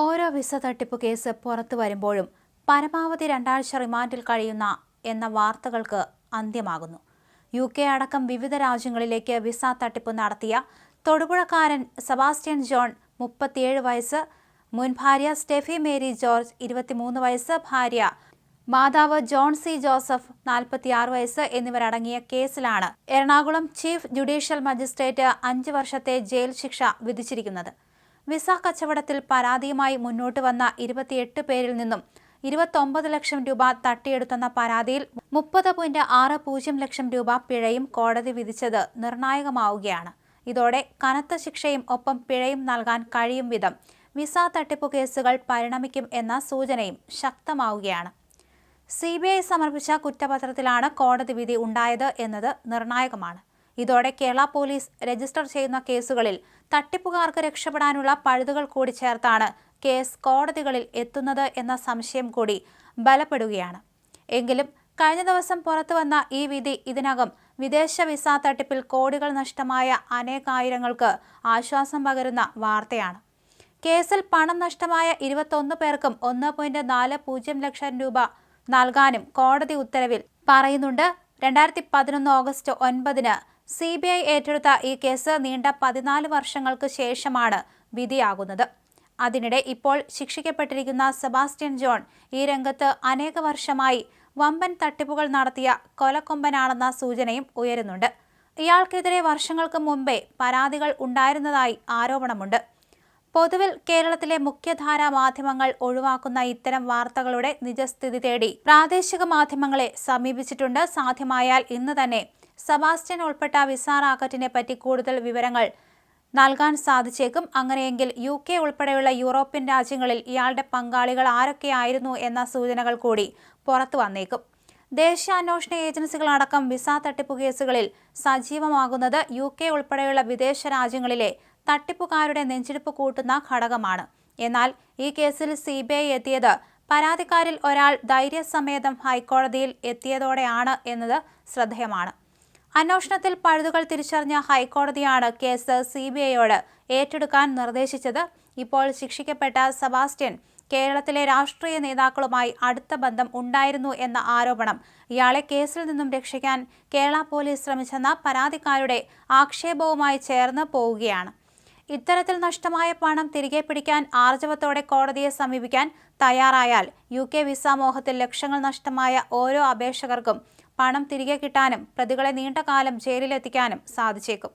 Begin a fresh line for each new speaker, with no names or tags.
ഓരോ വിസ തട്ടിപ്പ് കേസ് പുറത്തു വരുമ്പോഴും പരമാവധി രണ്ടാഴ്ച റിമാൻഡിൽ കഴിയുന്ന എന്ന വാർത്തകൾക്ക് അന്ത്യമാകുന്നു. യു കെ അടക്കം വിവിധ രാജ്യങ്ങളിലേക്ക് വിസ തട്ടിപ്പ് നടത്തിയ തൊടുപുഴക്കാരൻ സെബാസ്റ്റ്യൻ ജോൺ മുപ്പത്തിയേഴ് വയസ്സ് മുൻ ഭാര്യ സ്റ്റെഫി മേരി ജോർജ് ഇരുപത്തിമൂന്ന് വയസ്സ് ഭാര്യ മാതാവ് ജോൺ സി ജോസഫ് നാൽപ്പത്തിയാറ് വയസ്സ് എന്നിവരടങ്ങിയ കേസിലാണ് എറണാകുളം ചീഫ് ജുഡീഷ്യൽ മജിസ്ട്രേറ്റ് അഞ്ച് വർഷത്തെ ജയിൽ ശിക്ഷ വിധിച്ചിരിക്കുന്നത്. വിസ കച്ചവടത്തിൽ പരാതിയുമായി മുന്നോട്ട് വന്ന ഇരുപത്തിയെട്ട് പേരിൽ നിന്നും ഇരുപത്തൊമ്പത് ലക്ഷം രൂപ തട്ടിയെടുത്തെന്ന പരാതിയിൽ മുപ്പത് പോയിന്റ് ആറ് പൂജ്യം ലക്ഷം രൂപ പിഴയും കോടതി വിധിച്ചത് നിർണായകമാവുകയാണ്. ഇതോടെ കനത്ത ശിക്ഷയും ഒപ്പം പിഴയും നൽകാൻ കഴിയും വിധം വിസ തട്ടിപ്പു കേസുകൾ പരിണമിക്കും എന്ന സൂചനയും ശക്തമാവുകയാണ്. സി ബി ഐ സമർപ്പിച്ച കുറ്റപത്രത്തിലാണ് കോടതി വിധി ഉണ്ടായത് എന്നത് നിർണായകമാണ്. ഇതോടെ കേരള പോലീസ് രജിസ്റ്റർ ചെയ്യുന്ന കേസുകളിൽ തട്ടിപ്പുകാർക്ക് രക്ഷപ്പെടാനുള്ള പഴുതുകൾ കൂടി ചേർത്താണ് കേസ് കോടതികളിൽ എത്തുന്നത് എന്ന സംശയം കൂടി ബലപ്പെടുകയാണ്. എങ്കിലും കഴിഞ്ഞ ദിവസം പുറത്തു വന്ന ഈ വിധി ഇതിനകം വിദേശ വിസ തട്ടിപ്പിൽ കോടികൾ നഷ്ടമായ അനേകായിരങ്ങൾക്ക് ആശ്വാസം പകരുന്ന വാർത്തയാണ്. കേസിൽ പണം നഷ്ടമായ ഇരുപത്തൊന്ന് പേർക്കും ഒന്ന് പോയിന്റ് നാല് പൂജ്യം ലക്ഷം രൂപ നൽകാനും കോടതി ഉത്തരവിൽ പറയുന്നുണ്ട്. രണ്ടായിരത്തി പതിനൊന്ന് ഓഗസ്റ്റ് ഒൻപതിന് സി ബി ഐ ഏറ്റെടുത്ത ഈ കേസ് നീണ്ട പതിനാല് വർഷങ്ങൾക്ക് ശേഷമാണ് വിധിയാകുന്നത്. അതിനിടെ ഇപ്പോൾ ശിക്ഷിക്കപ്പെട്ടിരിക്കുന്ന സെബാസ്റ്റ്യൻ ജോൺ ഈ രംഗത്ത് അനേക വർഷമായി വമ്പൻ തട്ടിപ്പുകൾ നടത്തിയ കൊലക്കൊമ്പനാണെന്ന സൂചനയും ഉയരുന്നുണ്ട്. ഇയാൾക്കെതിരെ വർഷങ്ങൾക്ക് മുമ്പേ പരാതികൾ ഉണ്ടായിരുന്നതായി ആരോപണമുണ്ട്. പൊതുവിൽ കേരളത്തിലെ മുഖ്യധാരാ മാധ്യമങ്ങൾ ഒഴിവാക്കുന്ന ഇത്തരം വാർത്തകളുടെ നിജസ്ഥിതി തേടി പ്രാദേശിക മാധ്യമങ്ങളെ സമീപിച്ചിട്ടുണ്ട്. സാധ്യമായാൽ ഇന്ന് തന്നെ സെബാസ്റ്റ്യൻ ഉൾപ്പെട്ട വിസ റാക്കറ്റിനെ പറ്റി കൂടുതൽ വിവരങ്ങൾ നൽകാൻ സാധിച്ചേക്കും. അങ്ങനെയെങ്കിൽ യു കെ ഉൾപ്പെടെയുള്ള യൂറോപ്യൻ രാജ്യങ്ങളിൽ ഇയാളുടെ പങ്കാളികൾ ആരൊക്കെയായിരുന്നു എന്ന സൂചനകൾ കൂടി പുറത്തു വന്നേക്കും. ദേശീയ അന്വേഷണ ഏജൻസികളടക്കം വിസ തട്ടിപ്പ് കേസുകളിൽ സജീവമാകുന്നത് യു കെ ഉൾപ്പെടെയുള്ള വിദേശ രാജ്യങ്ങളിലെ തട്ടിപ്പുകാരുടെ നെഞ്ചിടിപ്പ് കൂട്ടുന്ന ഘടകമാണ്. എന്നാൽ ഈ കേസിൽ സി ബി ഐ എത്തിയത് പരാതിക്കാരിൽ ഒരാൾ ധൈര്യസമേതം ഹൈക്കോടതിയിൽ എത്തിയതോടെയാണ് എന്നത് ശ്രദ്ധേയമാണ്. അന്വേഷണത്തിൽ പഴുതുകൾ തിരിച്ചറിഞ്ഞ ഹൈക്കോടതിയാണ് കേസ് സി ബി ഐയോട് ഏറ്റെടുക്കാൻ നിർദ്ദേശിച്ചത്. ഇപ്പോൾ ശിക്ഷിക്കപ്പെട്ട സെബാസ്റ്റ്യൻ കേരളത്തിലെ രാഷ്ട്രീയ നേതാക്കളുമായി അടുത്ത ബന്ധം ഉണ്ടായിരുന്നു എന്ന ആരോപണം. ഇയാളെ കേസിൽ നിന്നും രക്ഷിക്കാൻ കേരള പോലീസ് ശ്രമിച്ചെന്ന പരാതിക്കാരുടെ ആക്ഷേപവുമായി ചേർന്ന് പോവുകയാണ്. ഇത്തരത്തിൽ നഷ്ടമായ പണം തിരികെ പിടിക്കാൻ ആർജവത്തോടെ കോടതിയെ സമീപിക്കാൻ തയ്യാറായാൽ യു കെ വിസ മോഹത്തിൽ ലക്ഷങ്ങൾ നഷ്ടമായ ഓരോ അപേക്ഷകർക്കും പണം തിരികെ കിട്ടാനും പ്രതികളെ നീണ്ടകാലം ജയിലിലെത്തിക്കാനും സാധിച്ചേക്കും